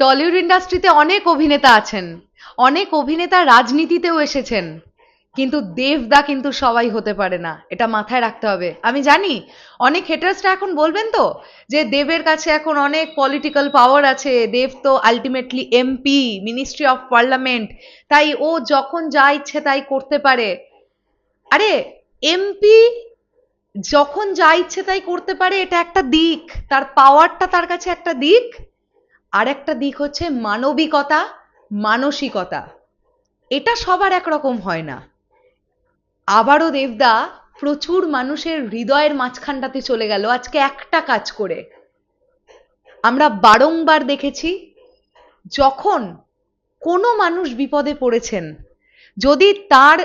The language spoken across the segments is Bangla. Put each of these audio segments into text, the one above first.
টলিউড ইন্ডাস্ট্রিতে অনেক অভিনেতা আছেন, অনেক অভিনেতা রাজনীতিতেও এসেছেন, কিন্তু দেবদা কিন্তু সবাই হতে পারে না, এটা মাথায় রাখতে হবে। আমি জানি, অনেক হেটার্সরা এখন বলবেন তো, যে দেবের কাছে এখন অনেক পলিটিক্যাল পাওয়ার আছে, দেব তো ultimately MP ministry of parliament তাই ও যখন যা ইচ্ছে তাই করতে পারে। আরে এমপি যখন যা ইচ্ছে তাই করতে পারে, এটা একটা দিক, তার পাওয়ারটা তার কাছে একটা দিক? আর একটা দিক হচ্ছে মানবিকতা, মানসিকতা। এটা সবার একরকম হয় না। আবারও দেবদা, প্রচুর মানুষের হৃদয়ের মাঝখানটাতে চলে গেল আজকে একটা কাজ করে। আমরা বারংবার দেখেছি, যখন কোনো মানুষ বিপদে পড়েছেন, যদি তার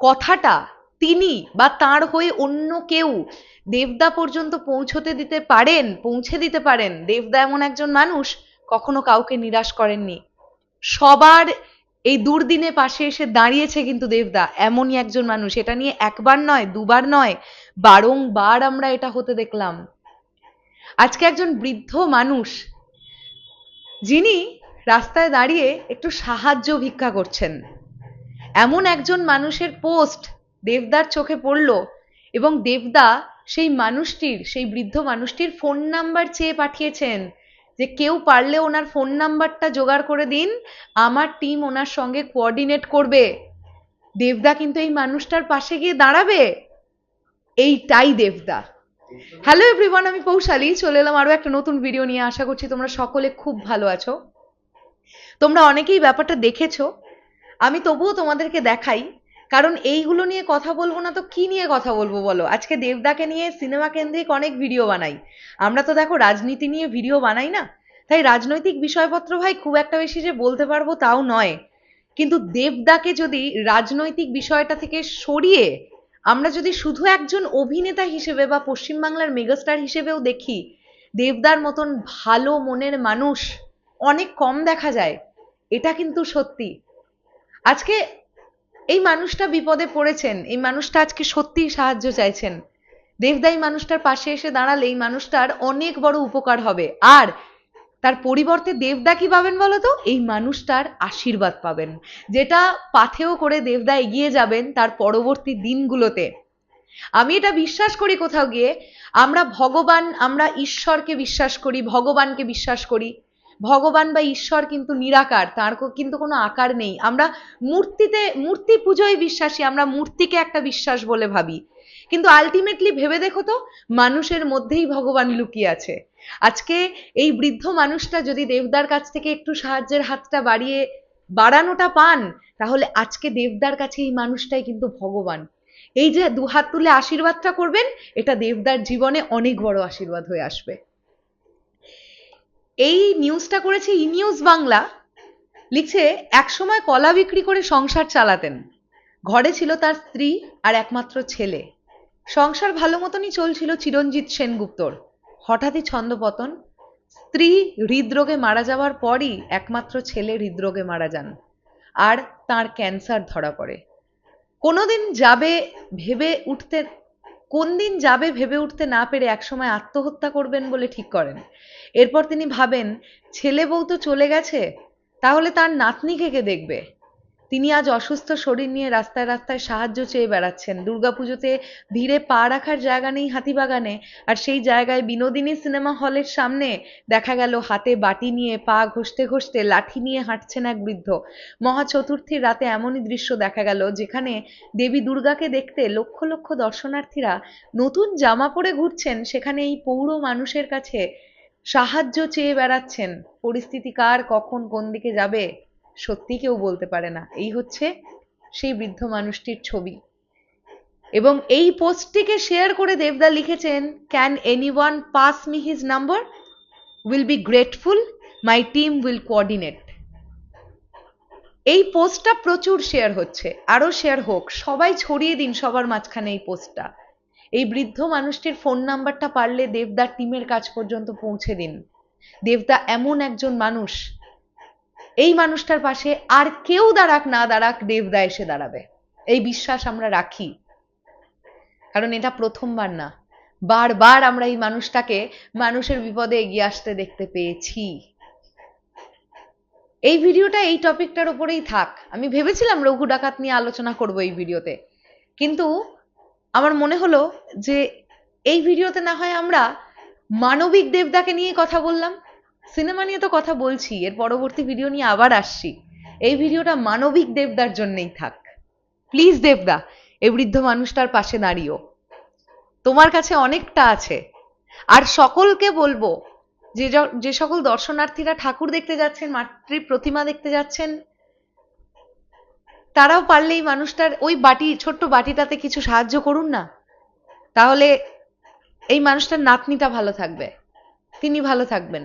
কথাটা তিনি বা তার হয়ে অন্য কেউ দেবদা পর্যন্ত পৌঁছতে দিতে পারেন, পৌঁছে দিতে পারেন, দেবদা এমন একজন মানুষ কখনো কাউকে নিরাশ করেননি। সবার এই দুর্দিনে পাশে এসে দাঁড়িয়েছে কিন্তু দেবদা, এমনই একজন মানুষ। এটা নিয়ে একবার নয়, দুবার নয়, বারংবার আমরা এটা হতে দেখলাম। আজকে একজন বৃদ্ধ মানুষ, যিনি রাস্তায় দাঁড়িয়ে একটু সাহায্য ভিক্ষা করছেন। এমন একজন মানুষের পোস্ট দেবদার চোখে পড়ল এবং দেবদা সেই মানুষটির, সেই বৃদ্ধ মানুষটির ফোন নাম্বার চেয়ে পাঠিয়েছেন। যে কেউ পারলে ওনার ফোন নাম্বারটা জোগাড় করে দিন, আমার টিম ওনার সঙ্গে কোঅর্ডিনেট করবে। দেবদা কিন্তু এই মানুষটার পাশে গিয়ে দাঁড়াবে। এইটাই দেবদা। হ্যালো এভরিওয়ান আমি পৌশালী চলে এলাম আরও একটা নতুন ভিডিও নিয়ে। আশা করছি তোমরা সকলে খুব ভালো আছো। তোমরা অনেকেই ব্যাপারটা দেখেছ। আমি তবুও তোমাদেরকে দেখাই কারণ এইগুলো নিয়ে কথা বলব না তো কি নিয়ে কথা বলব বলো? আজকে দেবদাকে নিয়ে সিনেমা কেন্দ্রিক অনেক ভিডিও বানাই। আমরা তো দেখো রাজনীতি নিয়ে ভিডিও বানাই না? তাই রাজনৈতিক বিষয়পত্র ভাই খুব একটা বেশি যে বলতে পারব তাও নয়। কিন্তু দেবদাকে যদি রাজনৈতিক বিষয়টা থেকে সরিয়ে আমরা যদি শুধু একজন অভিনেতা হিসেবে বা পশ্চিমবাংলার মেগাস্টার হিসেবেও দেখি, দেবদার মতন ভালো মনের মানুষ অনেক কম দেখা যায়। এটা কিন্তু সত্যি। আজকে এই মানুষটা বিপদে পড়েছেন, এই মানুষটা আজকে সত্যিই সাহায্য চাইছেন। দেবদা এই মানুষটার পাশে এসে দাঁড়ালে এই মানুষটার অনেক বড় উপকার হবে। আর তার পরিবর্তে দেবদা কি পাবেন বলতো? এই মানুষটার আশীর্বাদ পাবেন। যেটা পাথেও করে দেবদা এগিয়ে যাবেন তার পরবর্তী দিনগুলোতে। আমি এটা বিশ্বাস করি কোথাও গিয়ে, আমরা ভগবান, আমরা ঈশ্বরকে বিশ্বাস করি, ভগবানকে বিশ্বাস করি। ভগবান বা ঈশ্বর কিন্তু নিরাকার, তার কিন্তু কোনো আকার নেই। আমরা মূর্তিতে, মূর্তি পুজোয় বিশ্বাসী, আমরা মূর্তিকে একটা বিশ্বাস বলে ভাবি। কিন্তু আলটিমেটলি ভেবে দেখো তো, মানুষের মধ্যেই ভগবান লুকিয়ে আছে। আজকে এই বৃদ্ধ মানুষটা যদি দেবদার কাছ থেকে একটু সাহায্যের হাতটা বাড়িয়ে, বাড়ানোটা পান, তাহলে আজকে দেবদার কাছে এই মানুষটাই কিন্তু ভগবান। এই যে দু হাত তুলে আশীর্বাদটা করবেন, এটা দেবদার জীবনে অনেক বড় আশীর্বাদ হয়ে আসবে। এই নিউজটা করেছে ই নিউজ বাংলা। লিখছে, একসময় কলা বিক্রি করে সংসার চালাতেন। ঘরে ছিল তার স্ত্রী আর একমাত্র ছেলে। সংসার ভালো মতনই চলছিল চিরঞ্জিত সেনগুপ্তর। হঠাৎই ছন্দপতন। স্ত্রী হৃদরোগে মারা যাওয়ার পরই একমাত্র ছেলে হৃদরোগে মারা যান আর তার ক্যান্সার ধরা পড়ে। কোনোদিন যাবে, ভেবে উঠতে কোন দিন যাবে ভেবে উঠতে না পেরে একসময় আত্মহত্যা করবেন বলে ঠিক করেন। এরপর তিনি ভাবেন, ছেলে বউ তো চলে গেছে, তাহলে তার নাতনি কে কে দেখবে? তিনি আজ অসুস্থ শরীর নিয়ে রাস্তায় রাস্তায় সাহায্য চেয়ে বেড়াচ্ছেন। দুর্গাপুজোতে ভিড়ে পা রাখার জায়গা নেই হাতিবাগানে। আর সেই জায়গায় বিনোদিনী সিনেমা হলের সামনে দেখা গেল হাতে বাটি নিয়ে পা ঘষতে ঘষতে লাঠি নিয়ে হাঁটছেন এক বৃদ্ধ। মহা চতুর্থীর রাতে এমনই দৃশ্য দেখা গেল যেখানে দেবী দুর্গাকে দেখতে লক্ষ লক্ষ দর্শনার্থীরা নতুন জামা পরে ঘুরছেন। সেখানে এই পৌর মানুষের কাছে সাহায্য চেয়ে বেড়াচ্ছেন। পরিস্থিতি কার, কখন কোন দিকে যাবে? সত্যি কেউ বলতে পারে না। এই হচ্ছে সেই বৃদ্ধ মানুষটির ছবি। এবং এই পোস্টটিকে শেয়ার করে দেবদা লিখেছেন can anyone pass me his number will be grateful my team will coordinate এই পোস্টটা প্রচুর শেয়ার হচ্ছে, আরও শেয়ার হোক, সবাই ছড়িয়ে দিন সবার মাঝখানে এই পোস্টটা। এই বৃদ্ধ মানুষটির ফোন নাম্বারটা পারলে দেবদার টিমের কাজ পর্যন্ত পৌঁছে দিন। দেবদা এমন একজন মানুষ এই মানুষটার পাশে আর কেউ দাঁড়াক, না দাঁড়াক দেবদা এসে দাঁড়াবে। এই বিশ্বাস আমরা রাখি। কারণ এটা প্রথমবার না। বারবার আমরা এই মানুষটাকে মানুষের বিপদে এগিয়ে আসতে দেখতে পেয়েছি। এই ভিডিওটা এই টপিকটার উপরেই থাক। আমি ভেবেছিলাম রঘু ডাকাত নিয়ে আলোচনা করব এই ভিডিওতে। কিন্তু আমার মনে হলো যে এই ভিডিওতে না হয় আমরা মানবিক দেবদাকে নিয়ে কথা বললাম সিনেমা নিয়ে তো কথা বলছি, এর পরবর্তী ভিডিও নিয়ে আবার আসছি। এই ভিডিওটা মানবিক দেবদার জন্যই থাক। প্লিজ দেবদা এই বৃদ্ধ মানুষটার পাশে দাঁড়িও। তোমার কাছে অনেকটা আছে। আর সকলকে বলব, যে যে সকল দর্শনার্থীরা ঠাকুর দেখতে যাচ্ছেন, মাতৃ প্রতিমা দেখতে যাচ্ছেন, তারাও পারলে এই মানুষটার ওই বাটি, ছোট্ট বাটিটাতে কিছু সাহায্য করুন না। তাহলে এই মানুষটার নাতনিটা ভালো থাকবে। তিনি ভালো থাকবেন।